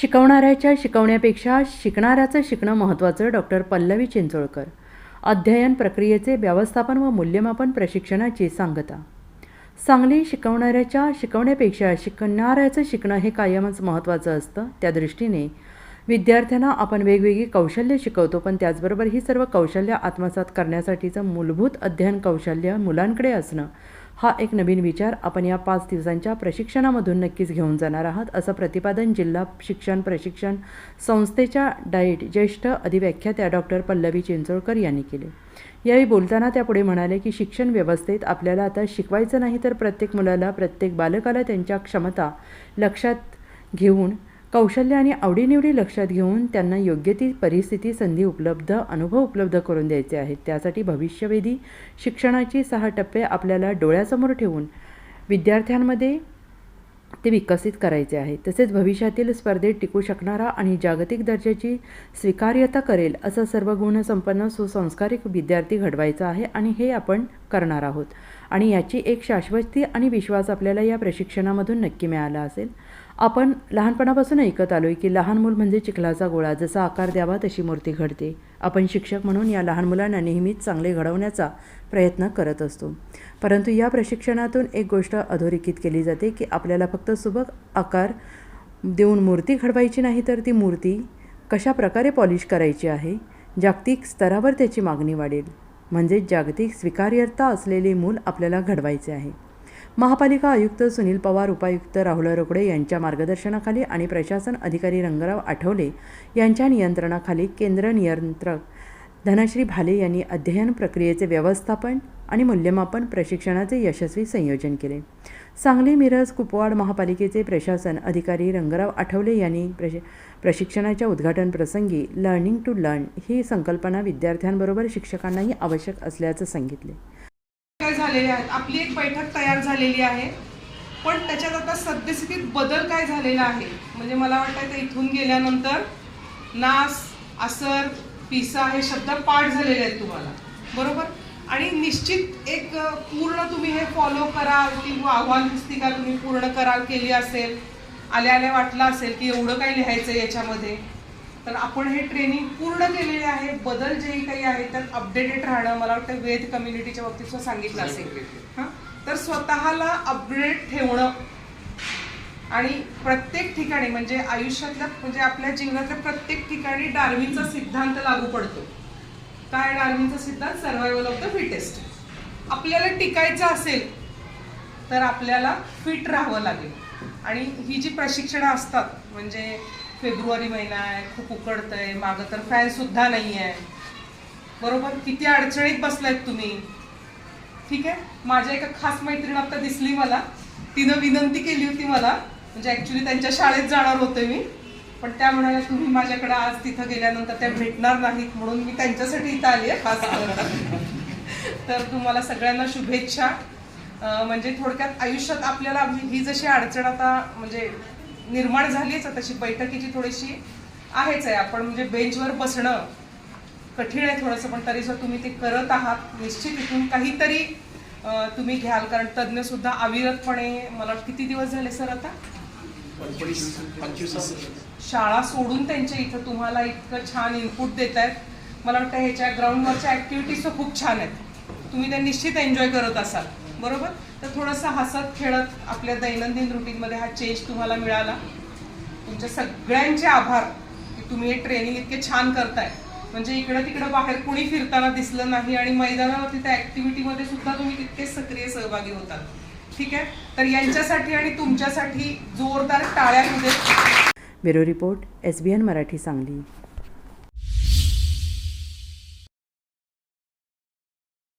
शिकवणाऱ्याच्या शिकवण्यापेक्षा शिकणाऱ्याचं शिकणं महत्त्वाचं डॉक्टर पल्लवी चिंचोळकर. अध्ययन प्रक्रियेचे व्यवस्थापन व मूल्यमापन प्रशिक्षणाची सांगता. सांगली शिकवणाऱ्याच्या शिकवण्यापेक्षा शिकणाऱ्याचं शिकणं हे कायमच महत्त्वाचं असतं. त्या दृष्टीने विद्यार्थ्यांना आपण वेगवेगळी कौशल्य शिकवतो पण त्याचबरोबर ही सर्व कौशल्य आत्मसात करण्यासाठीचं मूलभूत अध्ययन कौशल्य मुलांकडे असणं हा एक नवीन विचार आपण या पाच दिवसांच्या प्रशिक्षणामधून नक्कीच घेऊन जाणार आहात असं प्रतिपादन जिल्हा शिक्षण प्रशिक्षण संस्थेच्या डाईट ज्येष्ठ अधिव्याख्यात्या डॉक्टर पल्लवी चिंचोळकर यांनी केले. यावेळी बोलताना त्या पुढे म्हणाले की शिक्षण व्यवस्थेत आपल्याला आता शिकवायचं नाही तर प्रत्येक मुलाला प्रत्येक बालकाला त्यांच्या क्षमता लक्षात घेऊन कौशल्य आणि आवडीनिवडी लक्षात घेऊन त्यांना योग्य ती परिस्थिती संधी उपलब्ध अनुभव उपलब्ध करून द्यायचे आहेत. त्यासाठी भविष्यवेधी शिक्षणाची सहा टप्पे आपल्याला डोळ्यासमोर ठेवून विद्यार्थ्यांमध्ये ते विकसित करायचे आहे तसेच भविष्यातील स्पर्धेत टिकू शकणारा आणि जागतिक दर्जाची स्वीकार्यता करेल असा सर्व गुणसंपन्न सुसंस्कारिक विद्यार्थी घडवायचा आहे आणि हे आपण करणार आहोत. आणि याची एक शाश्वती आणि विश्वास आपल्याला या प्रशिक्षणामधून नक्की मिळाला असेल. आपण लहानपणापासून ऐकत आलोय की लहान मूल म्हणजे चिखलाचा गोळा. जसा आकार द्यावा तशी मूर्ती घडते. आपण शिक्षक म्हणून या लहान मुलांना नेहमीच चांगले घडवण्याचा प्रयत्न करत असतो. परंतु या प्रशिक्षणातून एक गोष्ट अधोरेखित केली जाते की आपल्याला फक्त सुबक आकार देऊन मूर्ती घडवायची नाही तर ती मूर्ती कशा प्रकारे पॉलिश करायची आहे? जागतिक स्तरावर त्याची मागणी वाढेल. म्हणजेच जागतिक स्वीकार्यता असलेले मूल आपल्याला घडवायचे आहे. महापालिका आयुक्त सुनील पवार उपायुक्त राहुल रोकडे यांच्या मार्गदर्शनाखाली आणि प्रशासन अधिकारी रंगराव आठवले यांच्या नियंत्रणाखाली केंद्र नियंत्रक धनश्री भाले यांनी अध्ययन प्रक्रियेचे व्यवस्थापन आणि मूल्यमापन प्रशिक्षणाचे यशस्वी संयोजन केले. सांगली मिरज कुपवाड महापालिकेचे प्रशासन अधिकारी रंगराव आठवले यांनी प्रश प्रशिक्षणाच्या उद्घाटन प्रसंगी लर्निंग टू लर्न ही संकल्पना विद्यार्थ्यांबरोबर शिक्षकांनाही आवश्यक असल्याचं सांगितले. काय झालेले आहेत? आपली एक बैठक तयार झालेली आहे. पण त्याच्यात आता सद्यस्थितीत बदल काय झालेला आहे? म्हणजे मला वाटतं ते इथून गेल्यानंतर नास असर पिसा हे शब्द पाठ झालेले आहेत तुम्हाला. बरोबर? आणि निश्चित एक पूर्ण तुम्ही हे फॉलो कराल किंवा अहवाल पुस्तिका तुम्ही पूर्ण कराल केली असेल आल्या आल्या वाटलं असेल की एवढं काय लिहायचं याच्यामध्ये तर आपण हे ट्रेनिंग पूर्ण केलेले आहे. बदल जेही काही आहे त्यात अपडेटेड राहणं मला वाटतं वेद कम्युनिटीच्या बाबतीत सुद्धा सांगितलं असेल. हां? तर स्वतःला अपग्रेड ठेवणं आणि प्रत्येक ठिकाणी म्हणजे आयुष्यातल्या म्हणजे आपल्या जीवनातल्या प्रत्येक ठिकाणी डार्विनचा सिद्धांत लागू पडतो. काय डार्विनचा सिद्धांत? सर्वायवल ऑफ द फिटेस्ट आपल्याला टिकायचं असेल तर आपल्याला फिट राहावं लागेल. आणि ही जी प्रशिक्षणं असतात म्हणजे फेब्रुवारी महिना आहे खूप उकडतंय मागं तर फॅन सुद्धा नाही आहे. बरोबर? किती अडचणीत बसलायत तुम्ही. ठीक आहे? माझ्या एका खास मैत्रीण आता दिसली मला. तिनं विनंती केली होती मला. म्हणजे ॲक्च्युली त्यांच्या शाळेत जाणार होते मी. पण त्या म्हणाल्या तुम्ही माझ्याकडे आज तिथं गेल्यानंतर त्या भेटणार नाहीत म्हणून मी त्यांच्यासाठी इथं आली आहे खास तर तुम्हाला सगळ्यांना शुभेच्छा. म्हणजे थोडक्यात आयुष्यात आपल्याला ही जशी अडचण आता म्हणजे निर्माण झालीच तशी बैठकीची थोडीशी आहेच आहे. आपण म्हणजे बेंचवर बसणं कठीण आहे थोडंसं पण तरी सुद्धा तुम्ही ते करत आहात. निश्चित इथून काहीतरी तुम्ही घ्याल. कारण तज्ज्ञसुद्धा अविरतपणे मला किती दिवस झाले सर आता? पंचवीस पंचवीस शाळा सोडून त्यांच्या इथं तुम्हाला इतकं छान इनपुट देत आहेत मला वाटतं ह्याच्या ग्राउंडवरच्या ॲक्टिव्हिटीज तर खूप छान आहेत. तुम्ही त्या निश्चित एन्जॉय करत असाल. बरोबर? तर थोडंसं हसत खेळत आपल्या दैनंदिन रुटीनमध्ये हा चेंज तुम्हाला मिळाला. तुमच्या सगळ्यांचे आभार की तुम्ही हे ट्रेनिंग इतके छान करताय. म्हणजे इकडं तिकडं बाहेर कुणी फिरताना दिसलं नाही आणि मैदानावरती त्या ॲक्टिव्हिटीमध्ये सुद्धा तुम्ही तितके सक्रिय सहभागी होतात. ठीक आहे? तर यांच्यासाठी आणि तुमच्यासाठी जोरदार टाळ्यांमध्ये bureau report S B N Marathi Sangli.